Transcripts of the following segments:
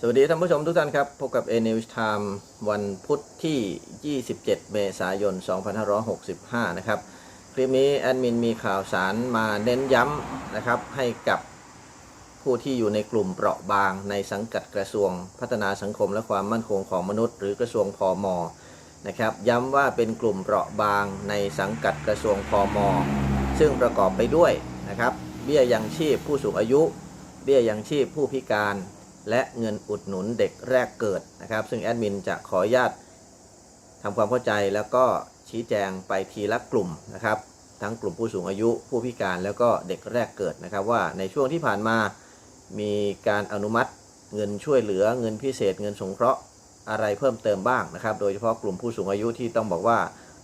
สวัสดีท่านผู้ชมทุกท่านครับ พบกับ A News Time วันพุธที่ 27 เมษายน 2565 นะครับ คลิปนี้แอดมินมีข่าวสารมาเน้นย้ำนะครับให้กับผู้ที่อยู่ในกลุ่มเปราะบางในสังกัดกระทรวงพัฒนาสังคมและความมั่นคงของมนุษย์ หรือกระทรวงพอมนะครับ ย้ำว่าเป็นกลุ่มเปราะบางในสังกัดกระทรวงพอมซึ่งประกอบไปด้วยนะครับ เบี้ยยังชีพผู้สูงอายุ เบี้ยยังชีพผู้พิการ และเงินอุดหนุนเด็กแรกเกิดนะครับ ซึ่งแอดมินจะขออนุญาตทำความเข้าใจแล้วก็ชี้แจงไปทีละกลุ่มนะครับ ทั้งกลุ่มผู้สูงอายุผู้พิการแล้วก็เด็กแรกเกิดนะครับ ว่าในช่วงที่ผ่านมามีการอนุมัติเงินช่วยเหลือเงินพิเศษ เงินสงเคราะห์อะไรเพิ่มเติมบ้างนะครับ โดยเฉพาะกลุ่มผู้สูงอายุที่ต้องบอกว่า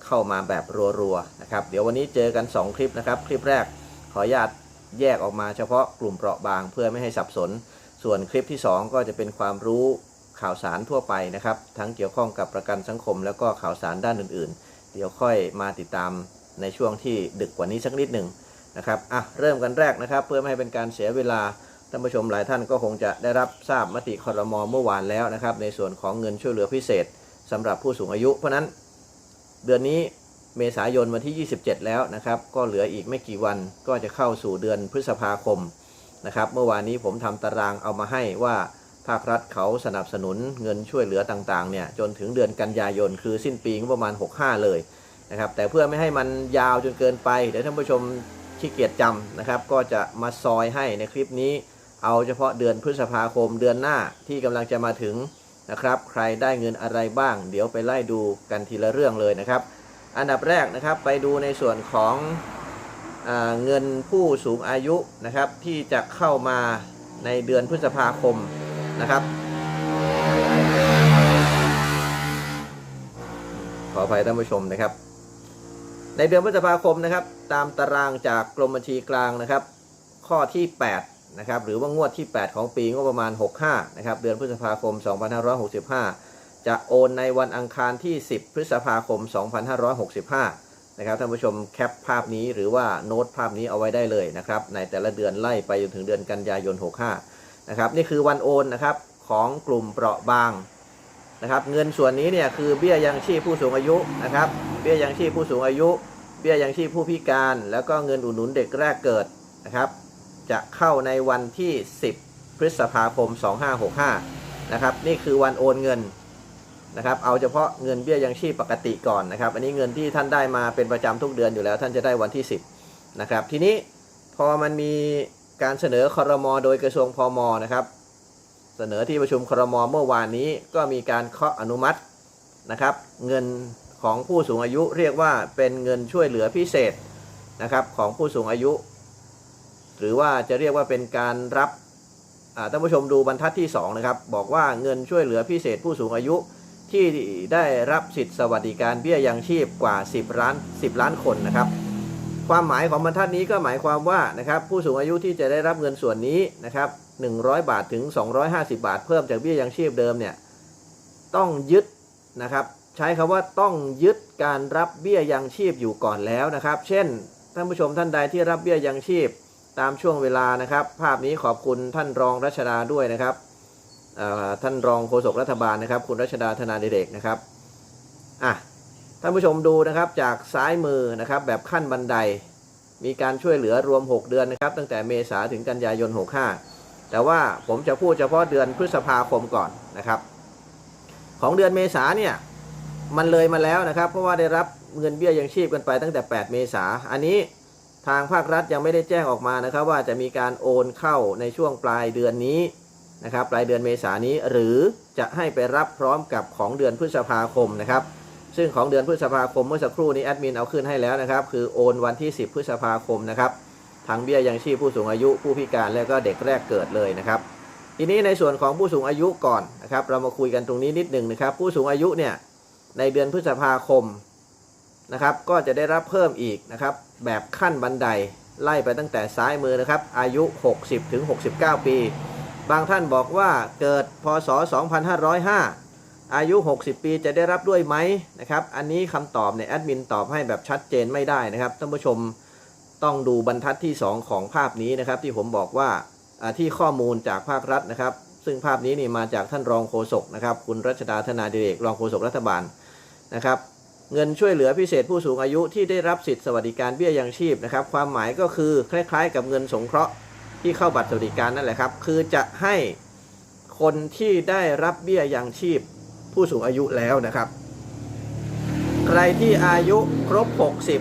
เข้ามาแบบรัวๆนะครับ เดี๋ยววันนี้เจอกัน 2 คลิปนะครับ คลิปแรกขออนุญาตแยกออกมาเฉพาะกลุ่มเปราะบางเพื่อไม่ให้สับสน ส่วนคลิปที่ 2 ก็จะเป็นความรู้ข่าวสารทั่วไปนะครับ ทั้งเกี่ยวข้องกับประกันสังคม แล้วก็ข่าวสารด้านอื่นๆ เดี๋ยวค่อยมาติดตามในช่วงที่ดึกกว่านี้สักนิดหนึ่งนะครับอะเริ่มกันแรกนะครับ เพื่อไม่ให้เป็นการเสียเวลาท่านผู้ชมหลายท่านก็คงจะได้รับทราบมติคอรมอเมื่อวานแล้วนะครับ ในส่วนของเงินช่วยเหลือพิเศษสำหรับผู้สูงอายุ เพราะฉะนั้นเดือนนี้เมษายนวันที่ 27 แล้วนะครับ ก็เหลืออีกไม่กี่วันก็จะเข้าสู่เดือนพฤษภาคม นะครับ เมื่อวานนี้ผมทำตารางเอามาให้ว่าภาครัฐเขาสนับสนุนเงินช่วยเหลือต่างๆเนี่ยจนถึงเดือนกันยายนคือสิ้นปีงบประมาณ 65 เลยนะครับแต่เพื่อไม่ให้มันยาวจนเกินไป เดี๋ยวท่านผู้ชมขี้เกียจจำนะครับ ก็จะมาซอยให้ในคลิปนี้ เอาเฉพาะเดือนพฤษภาคมเดือนหน้าที่กำลังจะมาถึงนะครับ ใครได้เงินอะไรบ้าง เดี๋ยวไปไล่ดูกันทีละเรื่องเลยนะครับ อันดับแรกนะครับไปดูในส่วนของ เงินผู้สูงอายุนะครับที่จะเข้ามาในเดือนพฤษภาคมนะครับ ขออภัยท่านผู้ชมนะครับ ในเดือนพฤษภาคมนะครับ ตามตารางจากกรมบัญชีกลางนะครับ ข้อที่8นะครับหรือว่างวดที่ 8 ของปีงบประมาณ 65นะครับเดือนพฤษภาคม 2565 จะโอนในวันอังคารที่ 10 พฤษภาคม 2565 นะครับท่านผู้ชมแคปภาพนี้หรือว่าโน้ตภาพนี้เอาไว้ได้เลยนะครับ ในแต่ละเดือนไล่ไปจนถึงเดือนกันยายน 65 นะครับ นี่คือวันโอนนะครับของกลุ่มเปราะบางนะครับ เงินส่วนนี้เนี่ยคือเบี้ยยังชีพผู้สูงอายุนะครับ เบี้ยยังชีพผู้สูงอายุ เบี้ยยังชีพผู้พิการ แล้วก็เงินอุดหนุนเด็กแรกเกิดนะครับ จะเข้าในวันที่ 10 พฤษภาคม 2565 นะครับ นี่คือวันโอนเงิน นะครับ เอาเฉพาะเงินเบี้ยยังชีพปกติก่อนนะครับ อันนี้เงินที่ท่านได้มาเป็นประจำทุกเดือนอยู่แล้ว ท่านจะได้วันที่ 10นะครับ ทีนี้พอมันมีการเสนอคอรมอโดยกระทรวงพมนะครับ เสนอที่ประชุมคอรมอเมื่อวานนี้ก็มีการเคาะอนุมัตินะครับ เงินของผู้สูงอายุเรียกว่าเป็นเงินช่วยเหลือพิเศษนะครับของผู้สูงอายุ หรือว่าจะเรียกว่าเป็นการรับอ่าท่านผู้ชมดูบรรทัดที่สองนะครับบอกว่าเงินช่วยเหลือพิเศษผู้สูงอายุ ที่ได้รับสิทธิสวัสดิการเบี้ยยังชีพกว่า 10 ล้าน 10 ล้านคนนะครับ ความหมายของบรรทัดนี้ก็หมายความว่านะครับผู้สูงอายุที่จะได้รับเงินส่วนนี้นะครับ100 บาทถึง 250 บาท เพิ่มจากเบี้ยยังชีพเดิมเนี่ยต้องยึดนะครับใช้คำว่าต้องยึดการรับเบี้ยยังชีพอยู่ก่อนแล้วนะครับ เช่น ท่านผู้ชมท่านใดที่รับเบี้ยยังชีพตามช่วงเวลานะครับ ภาพนี้ขอบคุณท่านรองรัชดาด้วยนะครับ ท่านรองโฆษกรัฐบาลนะครับ คุณรัชดาธนาดิเรกนะครับอะท่านผู้ชมดูนะครับจากซ้ายมือนะครับแบบขั้นบันได มีการช่วยเหลือรวม 6 เดือนนะครับ ตั้งแต่เมษาถึงกันยายน 65 แต่ว่าผมจะพูดเฉพาะเดือนพฤษภาคมก่อนนะครับ ของเดือนเมษาเนี่ยมันเลยมาแล้วนะครับ เพราะว่าได้รับเงินเบี้ยยังชีพกันไปตั้งแต่ 8 เมษาอันนี้ทางภาครัฐยังไม่ได้แจ้งออกมานะครับ ว่าจะมีการโอนเข้าในช่วงปลายเดือนนี้ นะครับปลายเดือนเมษานี้หรือจะให้ไปรับพร้อมกับของเดือนพฤษภาคมนะครับซึ่งของเดือนพฤษภาคมเมื่อสักครู่นี้แอดมินเอาขึ้นให้แล้วนะครับคือโอนวันที่ 10 พฤษภาคมนะครับทั้งเบี้ยยังชีพผู้สูงอายุผู้พิการและก็เด็กแรกเกิดเลยนะครับทีนี้ในส่วนของผู้สูงอายุก่อนนะครับเรามาคุยกันตรงนี้นิดหนึ่งนะครับ ผู้สูงอายุเนี่ยในเดือนพฤษภาคมนะครับก็จะได้รับเพิ่มอีกนะครับแบบขั้นบันไดไล่ไปตั้งแต่ซ้ายมือนะครับอายุ 60ถึง69 ปี บางท่านบอกว่าเกิดพศ 2505 อายุ 60 ปีจะได้รับด้วยไหมนะครับ อันนี้คำตอบเนี่ยแอดมินตอบให้แบบชัดเจนไม่ได้นะครับท่านผู้ชมต้องดูบรรทัดที่ 2 ของภาพนี้นะครับ ที่ผมบอกว่าที่ข้อมูลจากภาครัฐนะครับ ซึ่งภาพนี้นี่มาจากท่านรองโฆษกนะครับ คุณรัชดาธนาดิเรกรองโฆษกรัฐบาลนะครับ เงินช่วยเหลือพิเศษผู้สูงอายุที่ได้รับสิทธิสวัสดิการเบี้ยยังชีพนะครับ ความหมายก็คือคล้ายๆ กับเงินสงเคราะห์ ที่เข้าบัตรสวัสดิการนั่นแหละครับ คือจะให้คนที่ได้รับเบี้ยยังชีพผู้สูงอายุแล้วนะครับ ใครที่อายุครบ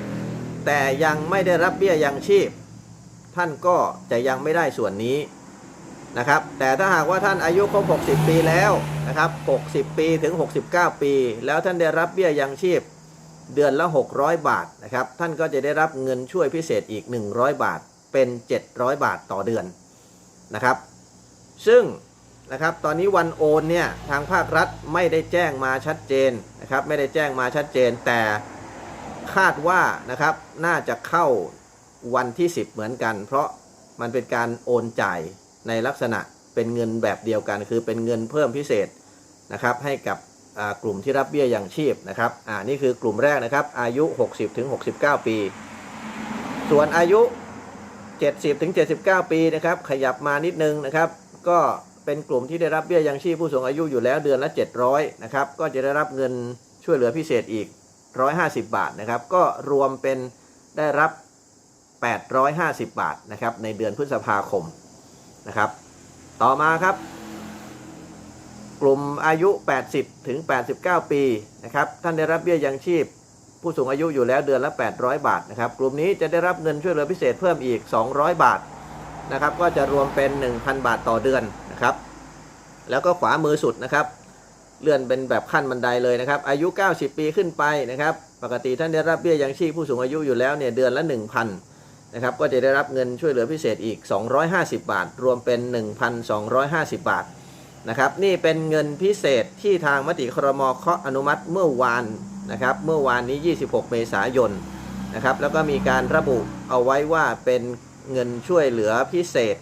60 แต่ยังไม่ได้รับเบี้ยยังชีพ ท่านก็จะยังไม่ได้ส่วนนี้นะครับ แต่ถ้าหากว่าท่านอายุครบ 60 ปีแล้วนะครับ 60 ปีถึง 69 ปี แล้วท่านได้รับเบี้ยยังชีพเดือนละ 600 บาทนะครับ ท่านก็จะได้รับเงินช่วยพิเศษอีก 100 บาท เป็น 700 บาทต่อเดือนนะครับ ซึ่งนะครับตอนนี้วันโอนเนี่ยทางภาครัฐไม่ได้แจ้งมาชัดเจนนะครับ ไม่ได้แจ้งมาชัดเจน แต่คาดว่านะครับน่าจะเข้าวันที่ 10 เหมือนกัน เพราะมันเป็นการโอนจ่ายในลักษณะเป็นเงินแบบเดียวกัน คือเป็นเงินเพิ่มพิเศษนะครับให้กับกลุ่มที่รับเบี้ยอยังชีพนะครับอ่านี่คือกลุ่มแรกนะครับอายุ 60ถึง69 ปี ส่วนอายุ 70ถึง79 ปีนะครับ ขยับมานิดนึงนะครับ ก็เป็นกลุ่มที่ได้รับเบี้ยยังชีพผู้สูงอายุอยู่แล้วเดือนละ 700นะครับ ก็จะได้รับเงินช่วยเหลือพิเศษอีก 150 บาทนะครับ ก็รวมเป็นได้รับ 850 บาทนะครับ ในเดือนพฤษภาคมนะครับ ต่อมาครับ กลุ่มอายุ 80ถึง89 ปีนะครับ ท่านได้รับเบี้ยยังชีพ ผู้สูงอายุอยู่แล้วเดือนละ 800 บาทนะครับ กลุ่มนี้จะได้รับเงินช่วยเหลือพิเศษเพิ่มอีก 200 บาทนะครับ ก็จะรวมเป็น 1,000 บาทต่อเดือนนะครับ แล้วก็ขวามือสุดนะครับ เลื่อนเป็นแบบขั้นบันไดเลยนะครับ อายุ 90 ปีขึ้นไปนะครับ ปกติท่านได้รับเบี้ยยังชีพผู้สูงอายุอยู่แล้วเนี่ยเดือนละ 1,000นะครับ ก็จะได้รับเงินช่วยเหลือพิเศษอีก 250 บาท รวมเป็น 1,250 บาทนะครับ นี่เป็นเงินพิเศษที่ทางมติครมเคาะอนุมัติเมื่อวาน นะครับเมื่อวานนี้ 26 เมษายนนะครับแล้วก็มีการระบุเอาไว้ว่าเป็นเงินช่วยเหลือพิเศษ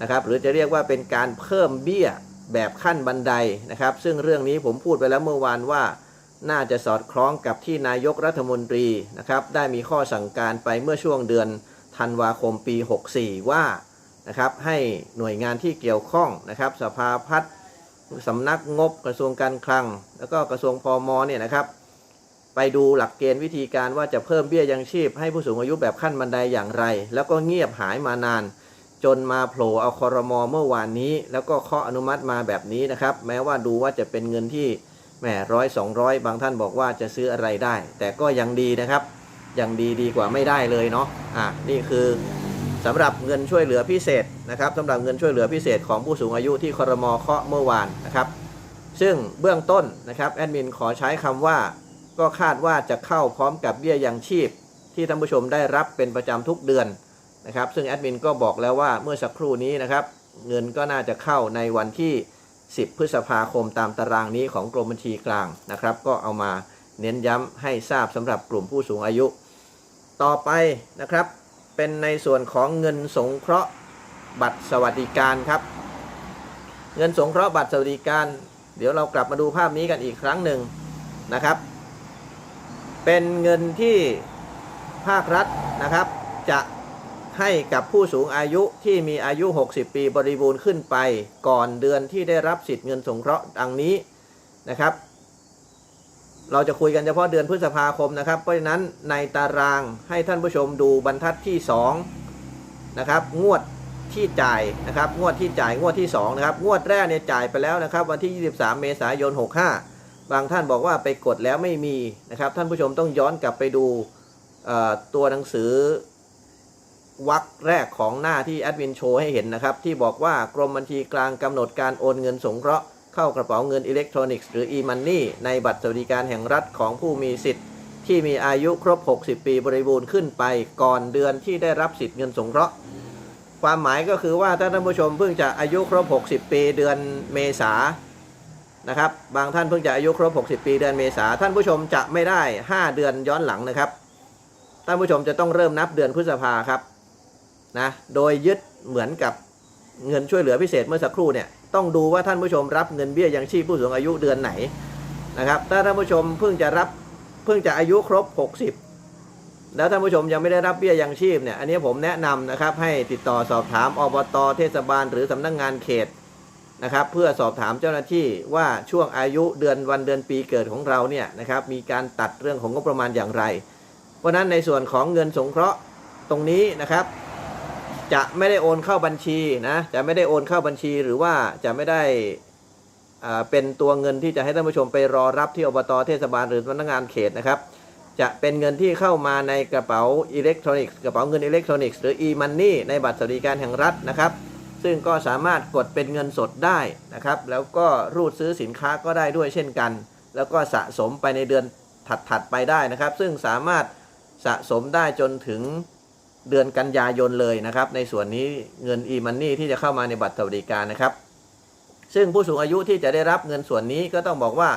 นะครับหรือจะเรียกว่าเป็นการเพิ่มเบี้ยแบบขั้นบันไดนะครับ ซึ่งเรื่องนี้ผมพูดไปแล้วเมื่อวานว่า น่าจะสอดคล้องกับที่นายกรัฐมนตรีนะครับได้มีข้อสั่งการไปเมื่อช่วงเดือนธันวาคมปี 64 ว่านะครับให้หน่วยงานที่เกี่ยวข้องนะครับสภาพัฒน์สำนักงบกระทรวงการคลัง แล้วก็กระทรวงพมเนี่ยนะครับ ไปดูหลักเกณฑ์วิธีการว่าจะเพิ่มเบี้ยยังชีพ ให้ผู้สูงอายุแบบขั้นบันไดอย่างไร แล้วก็เงียบหายมานาน จนมาโผล่เอาคอรมอเมื่อวานนี้ แล้วก็เคาะอนุมัติมาแบบนี้นะครับ แม้ว่าดูว่าจะเป็นเงินที่แหมร้อยสองร้อยบางท่านบอกว่าจะซื้ออะไรได้ แต่ก็ยังดีนะครับ ยังดีดีกว่าไม่ได้เลยเนาะอะนี่คือสำหรับเงินช่วยเหลือพิเศษนะครับสำหรับเงินช่วยเหลือพิเศษของผู้สูงอายุที่คอรมอเคาะเมื่อวานนะครับ ซึ่งเบื้องต้นนะครับแอดมินขอใช้คำว่า ก็คาดว่าจะเข้าพร้อมกับเบี้ยยังชีพ ที่ท่านผู้ชมได้รับเป็นประจำทุกเดือนนะครับ ซึ่งแอดมินก็บอกแล้วว่าเมื่อสักครู่นี้นะครับ เงินก็น่าจะเข้าในวันที่ 10 พฤษภาคมตามตารางนี้ของกรมบัญชีกลางนะครับ ก็เอามาเน้นย้ำให้ทราบสำหรับกลุ่มผู้สูงอายุ ต่อไปนะครับ เป็นในส่วนของเงินสงเคราะห์บัตรสวัสดิการครับ เงินสงเคราะห์บัตรสวัสดิการ เดี๋ยวเรากลับมาดูภาพนี้กันอีกครั้งหนึ่งนะครับ เป็นเงินที่ภาครัฐนะครับ จะให้กับผู้สูงอายุที่มีอายุ 60 ปีบริบูรณ์ขึ้นไปก่อนเดือนที่ได้รับสิทธิ์เงินสงเคราะห์ดังนี้นะครับ เราจะคุยกันเฉพาะเดือนพฤษภาคมนะครับ เพราะฉะนั้นในตารางให้ท่านผู้ชมดูบรรทัดที่2นะครับงวดที่จ่ายนะครับ งวดที่จ่ายงวดที่2นะครับงวดแรกเนี่ยจ่ายไปแล้วนะครับ วันที่ 23 เมษายน 65 บางท่านบอกว่าไปกดแล้วไม่มีนะครับ ท่านผู้ชมต้องย้อนกลับไปดูตัวหนังสือวรรคแรกของหน้าที่แอดมินโชว์ให้เห็นนะครับ ที่บอกว่ากรมบัญชีกลางกำหนดการโอนเงินสงเคราะห์เข้ากระเป๋าเงินอิเล็กทรอนิกส์หรือ e-money ในบัตรสวัสดิการแห่งรัฐของผู้มีสิทธิ์ ที่มีอายุครบ 60 ปีบริบูรณ์ขึ้นไปก่อนเดือนที่ได้รับสิทธิ์เงินสงเคราะห์ความหมายก็คือว่าถ้าท่านผู้ชมเพิ่งจะอายุครบ 60 ปีเดือนเมษา นะครับ บางท่านเพิ่งจะอายุครบ 60 ปีเดือนเมษาท่านผู้ชมจะไม่ได้ 5 เดือนย้อนหลังนะครับ ท่านผู้ชมจะต้องเริ่มนับเดือนพฤษภาครับนะโดยยึดเหมือนกับเงินช่วยเหลือพิเศษเมื่อสักครู่เนี่ยต้องดูว่าท่านผู้ชมรับเงินเบี้ยยังชีพผู้สูงอายุเดือนไหนนะครับถ้าท่านผู้ชมเพิ่งจะรับเพิ่งจะอายุครบ 60 แล้วท่านผู้ชมยังไม่ได้รับเบี้ยยังชีพเนี่ยอันนี้ผมแนะนำนะครับให้ติดต่อสอบถามอบตเทศบาล หรือสำนักงงานเขต นะครับเพื่อสอบถามเจ้าหน้าที่ว่าช่วงอายุเดือนวันเดือนปีเกิดของเราเนี่ยนะครับมีการตัดเรื่องของงบประมาณอย่างไร เพราะฉะนั้นในส่วนของเงินสงเคราะห์ตรงนี้นะครับ จะไม่ได้โอนเข้าบัญชีนะจะไม่ได้โอนเข้าบัญชีหรือว่าจะไม่ได้อ่าเป็นตัวเงินที่จะให้ท่านผู้ชมไปรอรับที่อบตเทศบาลหรือพนักงานเขตนะครับ จะเป็นเงินที่เข้ามาในกระเป๋าอิเล็กทรอนิกส์กระเป๋าเงินอิเล็กทรอนิกส์หรือ e-money ในบัตรสวัสดิการแห่งรัฐนะครับ ซึ่งก็สามารถกดเป็นเงินสดได้นะครับ แล้วก็รูดซื้อสินค้าก็ได้ด้วยเช่นกัน แล้วก็สะสมไปในเดือนถัดๆไปได้นะครับ ซึ่งสามารถสะสมได้จนถึงเดือนกันยายนเลยนะครับ ในส่วนนี้เงิน e-money ที่จะเข้ามาในบัตรสวัสดิการนะครับ ซึ่งผู้สูงอายุที่จะได้รับเงินส่วนนี้ก็ต้องบอกว่า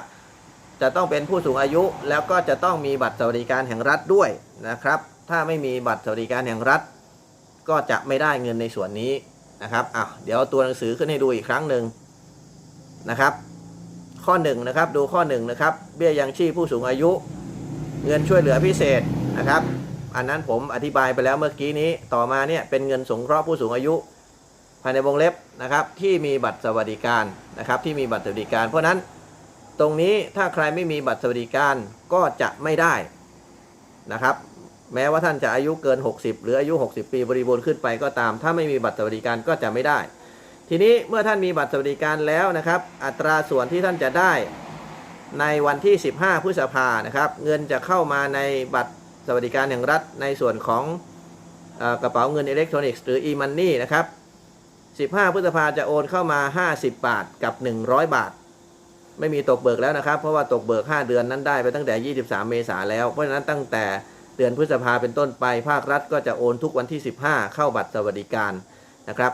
จะต้องเป็นผู้สูงอายุแล้วก็จะต้องมีบัตรสวัสดิการแห่งรัฐด้วยนะครับ ถ้าไม่มีบัตรสวัสดิการแห่งรัฐ ก็จะไม่ได้เงินในส่วนนี้ นะครับอะเดี๋ยวตัวหนังสือขึ้นให้ดูอีกครั้งหนึ่งนะครับ ข้อหนึ่งนะครับดูข้อหนึ่งนะครับเบี้ยยังชีพผู้สูงอายุ เงินช่วยเหลือพิเศษนะครับ อันนั้นผมอธิบายไปแล้วเมื่อกี้นี้ต่อมาเนี่ยเป็นเงินสงเคราะห์ผู้สูงอายุภายในวงเล็บนะครับที่มีบัตรสวัสดิการนะครับที่มีบัตรสวัสดิการ เพราะนั้นตรงนี้ถ้าใครไม่มีบัตรสวัสดิการก็จะไม่ได้นะครับ แม้ว่าท่านจะอายุเกิน 60 หรืออายุ 60 ปีบริบูรณ์ขึ้นไปก็ตาม ถ้าไม่มีบัตรสวัสดิการก็จะไม่ได้ ทีนี้เมื่อท่านมีบัตรสวัสดิการแล้วนะครับ อัตราส่วนที่ท่านจะได้ในวันที่ 15 พฤษภานะครับ เงินจะเข้ามาในบัตรสวัสดิการแห่งรัฐ ในส่วนของอกระเป๋าเงินอิเล็กทรอนิกส์หรือ e-money นะครับ 15 พฤษภาจะโอนเข้ามา 50 บาทกับ 100 บาท ไม่มีตกเบิกแล้วนะครับ เพราะว่าตกเบิก 5 เดือนนั้นได้ไปตั้งแต่ 23 เมษาแล้ว เพราะฉะนั้นตั้งแต่ เดือนพฤษภาเป็นต้นไป ภาครัฐก็จะโอนทุกวันที่ 15 เข้าบัตรสวัสดิการนะครับ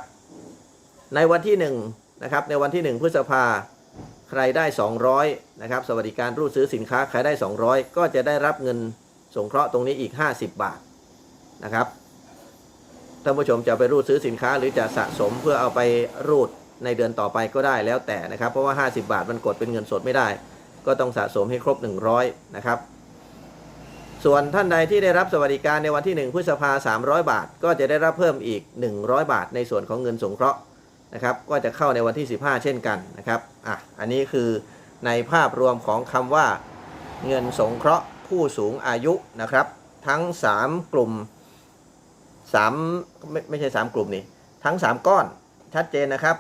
ในวันที่1นะครับในวันที่ 1 พฤษภาใครได้ 200นะครับสวัสดิการรูดซื้อสินค้าใครได้ 200 ก็จะได้รับเงินสงเคราะห์ตรงนี้อีก 50 บาทนะครับท่านผู้ชมจะไปรูดซื้อสินค้าหรือจะสะสมเพื่อเอาไปรูดในเดือนต่อไปก็ได้แล้วแต่นะครับ เพราะว่า 50 บาทมันกดเป็นเงินสดไม่ได้ ก็ต้องสะสมให้ครบ 100นะครับ ส่วนท่านใดที่ได้รับสวัสดิการในวันที่ 1 พฤษภา300 บาท ก็จะได้รับเพิ่มอีก 100 บาท ในส่วนของเงินสงเคราะห์นะครับก็จะเข้าในวันที่ 15 เช่นกันนะครับอะอันนี้คือในภาพรวมของคำว่าเงินสงเคราะห์ผู้สูงอายุนะครับ ทั้ง 3 กลุ่มสามไม่ไม่ใช่สามกลุ่มนี่ทั้งสามก้อนชัดเจนนะครับ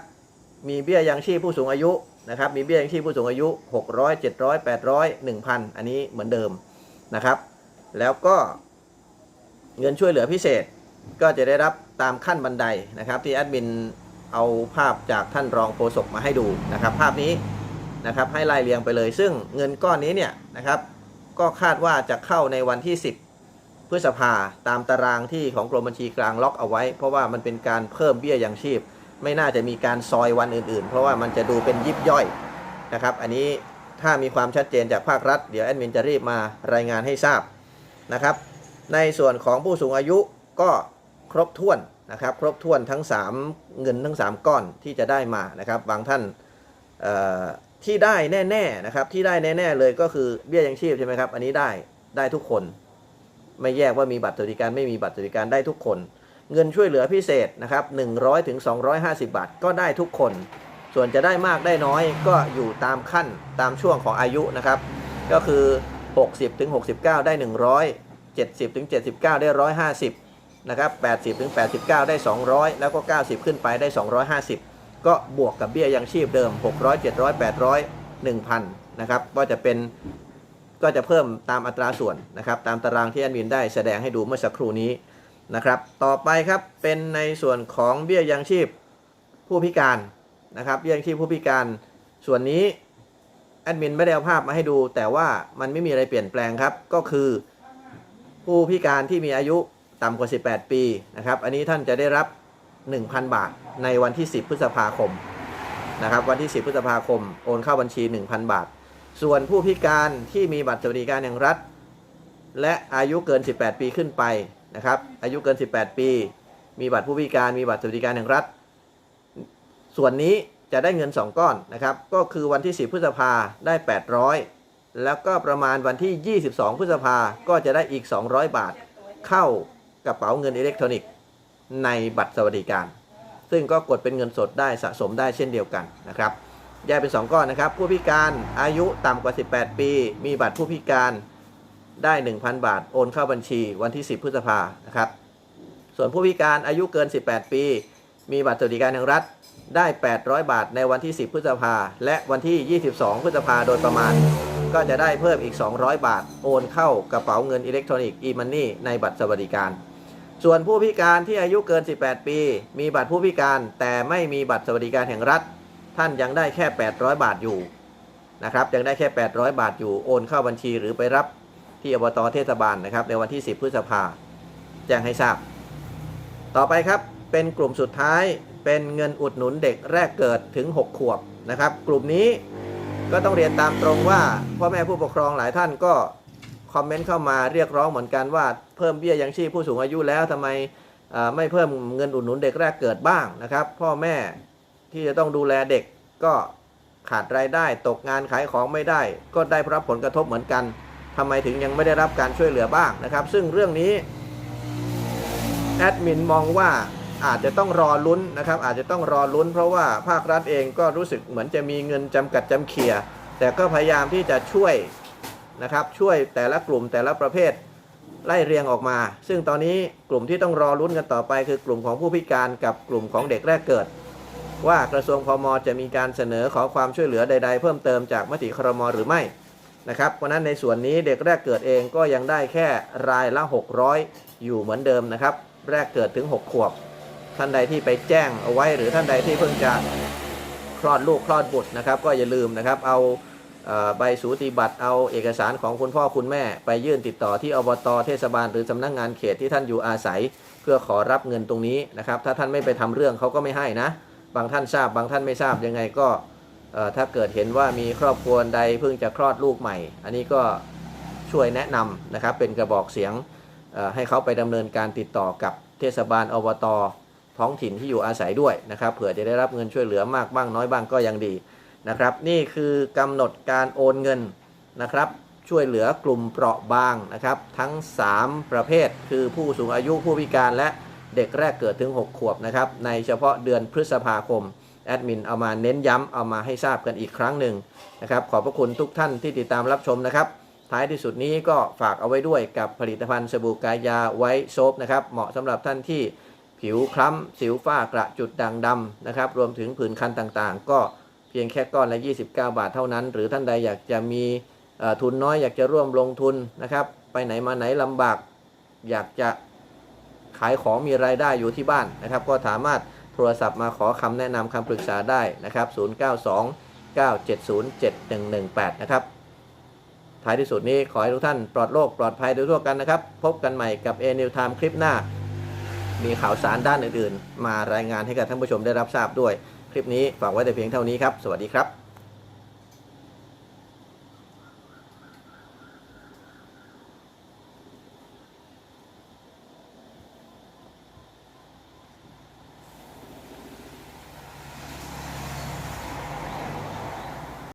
มีเบี้ยยังชีพผู้สูงอายุนะครับมีเบี้ยยังชีพผู้สูงอายุ 600 700 800 1,000 อันนี้เหมือนเดิมนะครับ แล้วก็เงินช่วยเหลือพิเศษก็จะได้รับตามขั้นบันไดนะครับ ที่แอดมินเอาภาพจากท่านรองโฆษกมาให้ดูนะครับ ภาพนี้นะครับให้ไล่เรียงไปเลย ซึ่งเงินก้อนนี้เนี่ยนะครับ ก็คาดว่าจะเข้าในวันที่ 10 พฤษภาตามตารางที่ของกรมบัญชีกลางล็อกเอาไว้ เพราะว่ามันเป็นการเพิ่มเบี้ยยังชีพ ไม่น่าจะมีการซอยวันอื่นๆ เพราะว่ามันจะดูเป็นยิบย่อยนะครับ อันนี้ถ้ามีความชัดเจนจากภาครัฐ เดี๋ยวแอดมินจะรีบมารายงานให้ทราบ นะครับ ในส่วนของผู้สูงอายุก็ครบถ้วนนะครับ ครบถ้วนทั้ง 3 เงินทั้ง 3 ก้อนที่จะได้มานะครับ บางท่านที่ได้แน่ๆนะครับ ที่ได้แน่ๆเลยก็คือเบี้ยยังชีพใช่ไหมครับ อันนี้ได้ได้ทุกคน ไม่แยกว่ามีบัตรสวัสดิการไม่มีบัตรสวัสดิการได้ทุกคน เงินช่วยเหลือพิเศษนะครับ100ถึง250 บาทก็ได้ทุกคน ส่วนจะได้มากได้น้อยก็อยู่ตามขั้นตามช่วงของอายุนะครับ ก็คือ 60ถึง69 ได้ 100 70ถึง79 ได้ 150นะครับ80ถึง89 ได้ 200 แล้วก็ 90 ขึ้นไปได้ 250 ก็บวกกับเบี้ยยังชีพเดิม 600 700 800 1,000นะครับก็จะเป็นก็จะเพิ่มตามอัตราส่วนนะครับตามตารางที่แอดมินได้แสดงให้ดูเมื่อสักครู่นี้นะครับต่อไปครับเป็นในส่วนของเบี้ยยังชีพผู้พิการนะครับเบี้ยยังชีพผู้พิการส่วนนี้ แอดมินไม่ได้เอาภาพมาให้ดู แต่ว่ามันไม่มีอะไรเปลี่ยนแปลงครับ ก็คือผู้พิการที่มีอายุต่ำกว่า 18 ปีนะครับ อันนี้ท่านจะได้รับ 1,000 บาทในวันที่ 10 พฤษภาคมนะครับ วันที่ 10 พฤษภาคม โอนเข้าบัญชี 1,000 บาท ส่วนผู้พิการที่มีบัตรสวัสดิการแห่งรัฐ และอายุเกิน 18 ปีขึ้นไปนะครับ อายุเกิน 18 ปี มีบัตรผู้พิการ มีบัตรสวัสดิการแห่งรัฐ ส่วนนี้ จะได้เงิน 2 ก้อนนะครับ ก็คือวันที่ 10 พฤษภาได้ 800 แล้วก็ประมาณวันที่ 22 พฤษภาก็จะได้อีก 200 บาท เข้ากระเป๋าเงินอิเล็กทรอนิกส์ในบัตรสวัสดิการ ซึ่งก็กดเป็นเงินสดได้สะสมได้เช่นเดียวกันนะครับ แยกเป็น 2 ก้อนนะครับ ผู้พิการอายุต่ำกว่า 18 ปี มีบัตรผู้พิการได้ 1,000 บาท โอนเข้าบัญชีวันที่ 10 พฤษภานะครับ ส่วนผู้พิการอายุเกิน 18 ปี มีบัตรสวัสดิการแห่งรัฐ ได้ 800 บาทในวันที่ 10 พฤษภา และวันที่ 22 พฤษภาโดยประมาณ ก็จะได้เพิ่มอีก 200 บาท โอนเข้ากระเป๋าเงินอิเล็กทรอนิกส์ e-money ในบัตรสวัสดิการ ส่วนผู้พิการที่อายุเกิน 18 ปี มีบัตรผู้พิการแต่ไม่มีบัตรสวัสดิการแห่งรัฐ ท่านยังได้แค่ 800 บาทอยู่นะครับยังได้แค่ 800 บาทอยู่โอนเข้าบัญชีหรือไปรับที่อบตเทศบาลนะครับในวันที่ 10 พฤษภาแจ้งให้ทราบ ต่อไปครับเป็นกลุ่มสุดท้าย เป็นเงินอุดหนุนเด็กแรกเกิดถึง 6 ขวบนะครับ กลุ่มนี้ก็ต้องเรียนตามตรงว่าพ่อแม่ผู้ปกครองหลายท่านก็คอมเมนต์เข้ามาเรียกร้องเหมือนกันว่าเพิ่มเบี้ยยังชีพผู้สูงอายุแล้วทำไมไม่เพิ่มเงินอุดหนุนเด็กแรกเกิดบ้างนะครับ พ่อแม่ที่จะต้องดูแลเด็กก็ขาดรายได้ตกงานขายของไม่ได้ ก็ได้รับผลกระทบเหมือนกันทำไมถึงยังไม่ได้รับการช่วยเหลือบ้างนะครับ ซึ่งเรื่องนี้แอดมินมองว่า อาจจะต้องรอลุ้นนะครับ อาจจะต้องรอลุ้น เพราะว่าภาครัฐเองก็รู้สึกเหมือนจะมีเงินจำกัดจำเขียแต่ก็พยายามที่จะช่วยนะครับช่วยแต่ละกลุ่มแต่ละประเภทไล่เรียงออกมา ซึ่งตอนนี้กลุ่มที่ต้องรอลุ้นกันต่อไป คือกลุ่มของผู้พิการกับกลุ่มของเด็กแรกเกิด ว่ากระทรวงพมจะมีการเสนอขอความช่วยเหลือใด ๆ เพิ่มเติมจากมติครมหรือไม่นะครับเพราะฉะนั้นในส่วนนี้เด็กแรกเกิดเองก็ยังได้แค่รายละ 600 อยู่เหมือนเดิมนะครับ แรกเกิดถึง 6 ขวบ ท่านใดที่ไปแจ้งเอาไว้ หรือท่านใดที่เพิ่งจะคลอดลูกคลอดบุตรนะครับ ก็อย่าลืมนะครับ เอาใบสูติบัตรเอาเอกสารของคุณพ่อคุณแม่ ไปยื่นติดต่อที่อบตเทศบาลหรือสำนักงานเขตที่ท่านอยู่อาศัย เพื่อขอรับเงินตรงนี้นะครับ ถ้าท่านไม่ไปทำเรื่องเขาก็ไม่ให้นะ บางท่านทราบบางท่านไม่ทราบยังไงก็ถ้าเกิดเห็นว่ามีครอบครัวใดเพิ่งจะคลอดลูกใหม่ อันนี้ก็ช่วยแนะนำนะครับเป็นกระบอกเสียงให้เขาไปดำเนินการติดต่อกับเทศบาลอบต ท้องถิ่นที่อยู่อาศัยด้วยนะครับเผื่อจะได้รับเงินช่วยเหลือมากบ้างน้อยบ้างก็ยังดีนะครับ นี่คือกำหนดการโอนเงินนะครับช่วยเหลือกลุ่มเปราะบางนะครับ ทั้ง 3 ประเภท คือผู้สูงอายุผู้พิการและเด็กแรกเกิดถึง 6 ขวบนะครับในเฉพาะเดือนพฤษภาคมแอดมินเอามาเน้นย้ำเอามาให้ทราบกันอีกครั้งหนึ่งนะครับขอบพระคุณทุกท่านที่ติดตามรับชมนะครับท้ายที่สุดนี้ก็ฝากเอาไว้ด้วยกับผลิตภัณฑ์สบู่กายาไว้โซฟนะครับเหมาะสำหรับท่านที่ ผิวคล้ำ สิวฝ้ากระจุดด่างดำนะครับ รวมถึงผื่นคันต่างๆ ก็เพียงแค่ก้อนละ 29 บาทเท่านั้น หรือท่านใดอยากจะมีทุนน้อยอยากจะร่วมลงทุนนะครับ ไปไหนมาไหนลำบาก อยากจะขายของมีรายได้อยู่ที่บ้านนะครับ ก็สามารถโทรศัพท์มาขอคำแนะนำคำปรึกษาได้นะครับ 092 970 7118 นะครับ ท้ายที่สุดนี้ขอให้ทุกท่านปลอดโรคปลอดภัยโดยทั่วกันนะครับ พบกันใหม่กับ a n e w Time คลิปหน้า มีข่าวสารด้านอื่นๆ มารายงานให้กับท่านผู้ชมได้รับทราบด้วย คลิปนี้ฝากไว้แต่เพียงเท่านี้ครับ สวัสดีครับ